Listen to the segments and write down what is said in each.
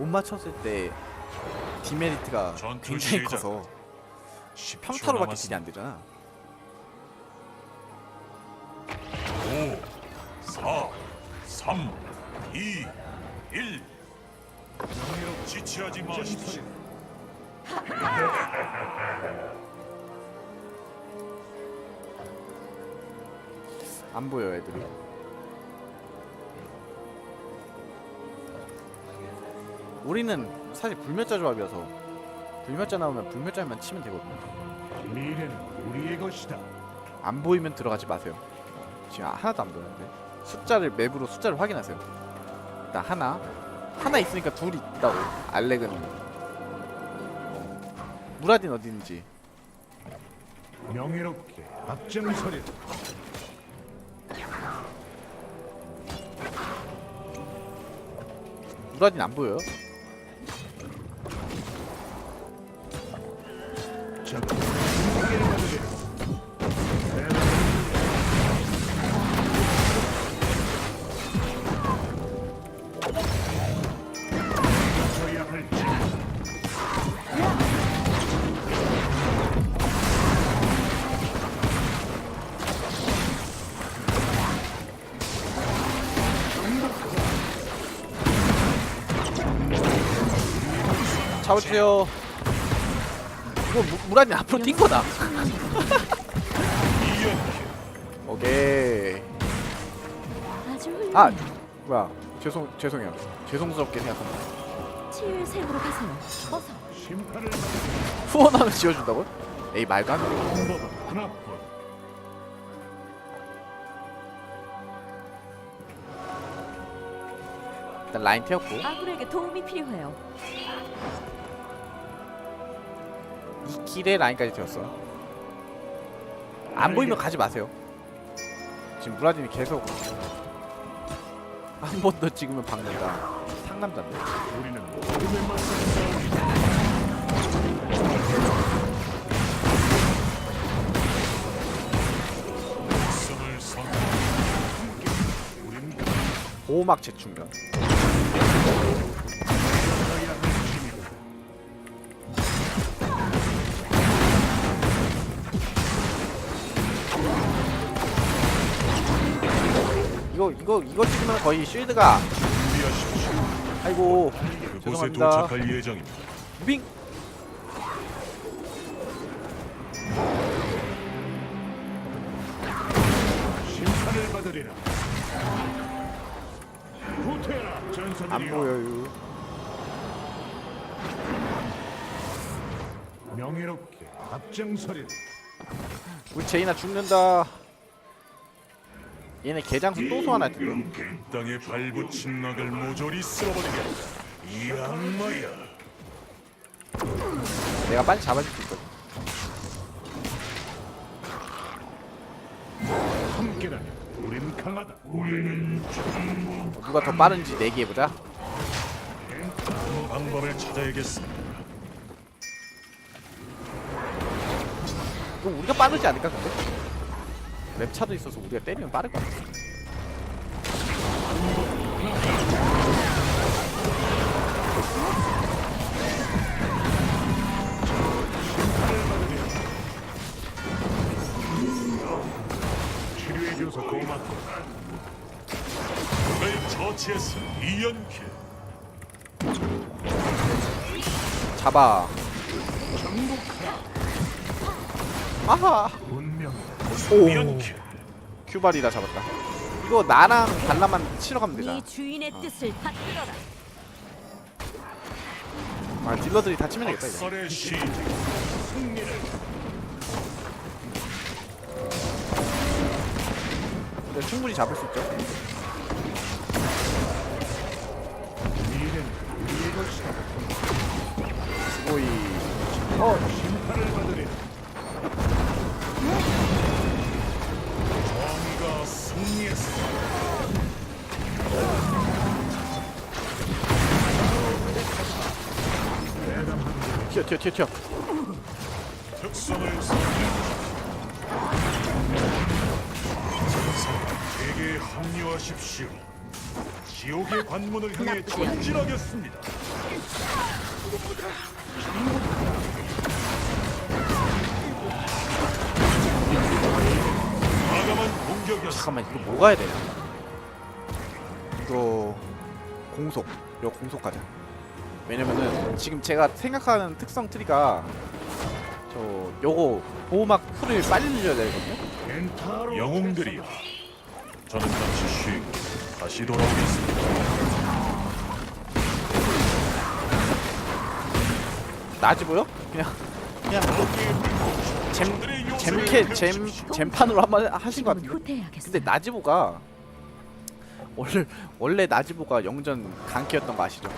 못 맞췄을 때 디메리트가 굉장히. 커서 10초 평타로밖에 딜이. 안 되잖아. 5 4 3 2 1 지체하지 마십시오. 안 보여 애들이. 우리는 사실 불멸자 조합이어서 불멸자 나오면 불멸자만 치면 되거든요. 미래는 우리의 것이다. 안 보이면 들어가지 마세요. 지금 하나도 안 보이는데 숫자를 맵으로 숫자를 확인하세요. 일단 하나 하나 있으니까 둘이 있다고 알렉은 무라딘 어디 있는지 명예롭게 앞장서리라. 무라딘 안 보여요? 잡으세요. 이거 무, 무라딘 앞으로 뛴 거다. 오케이. 아주. 아 뭐야 죄송 죄송해요. 죄송스럽게 생각합니다. 치유의샘으로 가세요. 어서. 심판을 후원하면 지어준다고? 에이 말도 안 돼. 받는 법은 하나뿐. 일단 라인 태웠고 아군에게 도움이 필요해요. 이 길에 라인까지 태웠어. 안 보이면 가지 마세요. 지금 무라딘이 계속 한 번 더 찍으면 박는다. 상남자인데. 우리는 싸우리라. 성을 선 우린 보호막 재충전. 이거 이거 이거 찍으면 거의 쉴드가. 아이고 그곳에 죄송합니다. 도착할 예정입니다. 무빙. 심판을 받으리라. 후퇴라 전사들이여. 안 보여요. 명예롭게 앞장서리라. 우리 제이나 죽는다. 얘네 개장수 또 소환할 텐데. 땅에 발붙인 낙을 모조리 쓸어버리겠다. 이 악마야. 내가 빨리 잡아줄 수 있거든. 함께라면 우린 강하다. 우리는 누가 더 빠른지 내기해 보자. 방법을 찾아야겠습니다. 그럼 우리가 빠르지 않을까 근데? 랩 차도 있어서 우리가 때리면 빠를 것 같아. 치료해줘서 고맙고 그를 처치했어. 이연킬. 잡아. 아하. 오. 큐발이라 잡았다. 이거 나랑 발라만 치러 가면 되잖아. 네 주인의 뜻을 받들어라. 아 딜러들이 다 치면 되겠다 이제. 근데 충분히 잡을 수 있죠. 미래는 우리의 것이다. 오이. 어 심판을 받으리 튀어 튀어 튀어. 특성을. 제게 합류하십시오. 지옥의 관문을 향해. 전진하겠습니다. 과감한 공격이었습니다. 잠깐만 이거 뭐 가야 되냐? 이거 공속. 이거 공속 가자. 왜냐면은 지금 제가 생각하는 특성 트리가 저 요거 보호막 풀을 빨리 늘려야 되거든요. 겐타로 영웅들이여, 저는 잠시 쉬고 다시 돌아오겠습니다. 나지 보여? 그냥 그냥 잼 잼캐 잼 잼판으로 한 번 하신 것 같은데. 후퇴해야겠어요. 근데 나지보가 원래 원래 나지보가 영전 강캐였던 거 아시죠?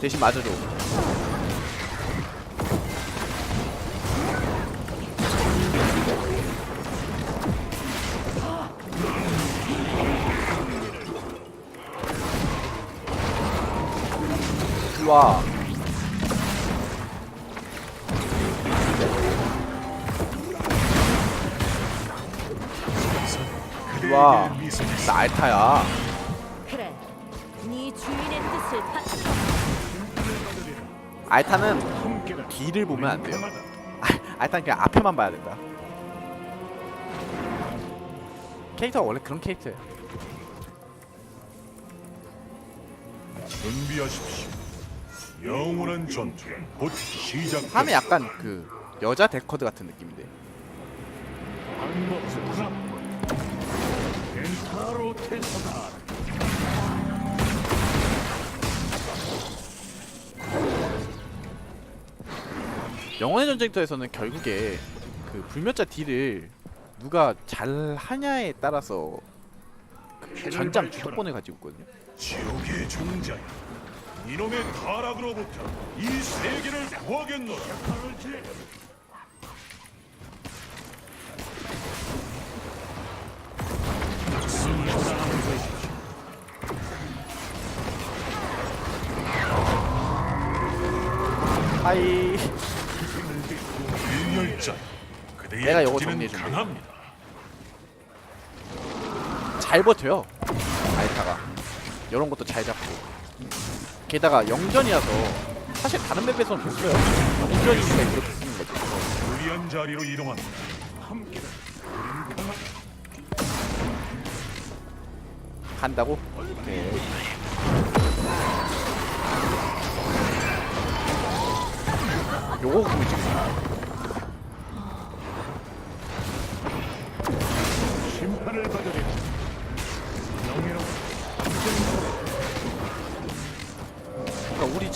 대신 맞아줘. 그대에게 미소 나 알타야. 알타는. 뒤를 보면 안 돼요. 아, 알타는 그냥 앞에만 봐야 된다. 캐릭터가 원래 그런 캐릭터예요. 준비하십시오. 영원한 전투 곧 시작. 하면 약간 그 여자 데커드 같은 느낌인데. 방법수다. 겐타로 태서다. 영원의 전쟁터에서는 결국에 그 불멸자 딜을 누가 잘 하냐에 따라서 그 전장 주도권을 가지고 있거든요. 지옥의 종자여, 이놈의 타락으로부터 이 세계를 구하겠노라. 하이. 그대의 내가 요거 정리해 줄게. 강합니다. 잘 버텨요. 알타가. 이런 것도 잘 잡고. 게다가 영전이라서 사실 다른 맵에서는 못 써요. 영전이니까 이렇게 쓰는 거죠. 유리한 자리로 이동한다. 함께라. 간다고? 오케이. 요거 굳이 심판을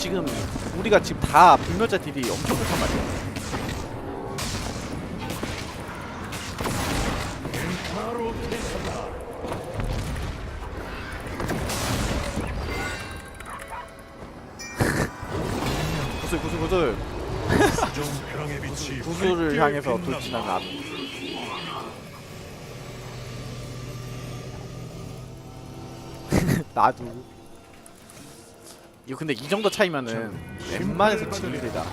지금 우리가 지금 다 불멸자 딜이 엄청 좋단 말이야. 구슬 구슬 구슬 구슬을 밝게 향해서 빛난다. 돌진하는 앞. 나도. 이거 근데 이 정도 차이면은 웬만해서 지기 힘들다.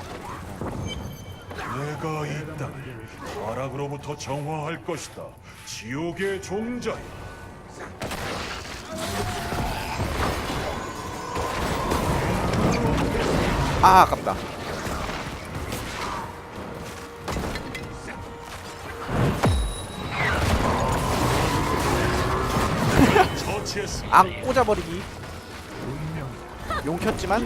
내가 이 땅을 타락으로부터 정화할 것이다. 지옥의 종자여. 아 아깝다. 처치했습니다. 악 꽂아버리기. 용 켰지만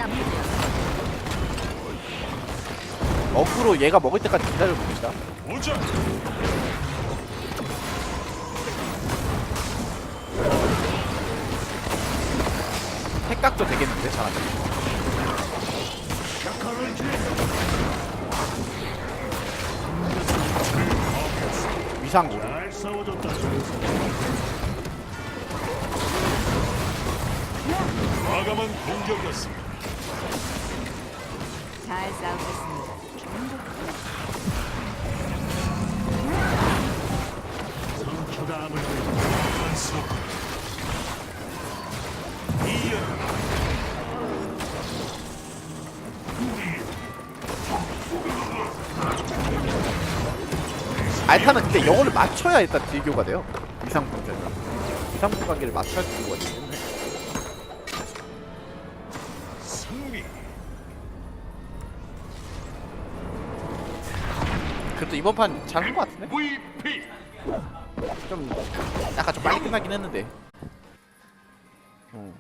어그로 얘가 먹을 때까지 기다려 봅시다. 오자. 핵각도 되겠는데 잘하면. 위상고. 과감한 공격이었습니다. 잘 싸우겠습니다. 상처가 아물고. 이연 알타는 근데 영어를 맞춰야 일단 딜교가 돼요. 이상분 관계. 이상분 관계를 맞춰야 되는 거기 때 그래도 이번 판 잘한 것 같은데? 좀 약간 좀 빨리 끝나긴 했는데. 음.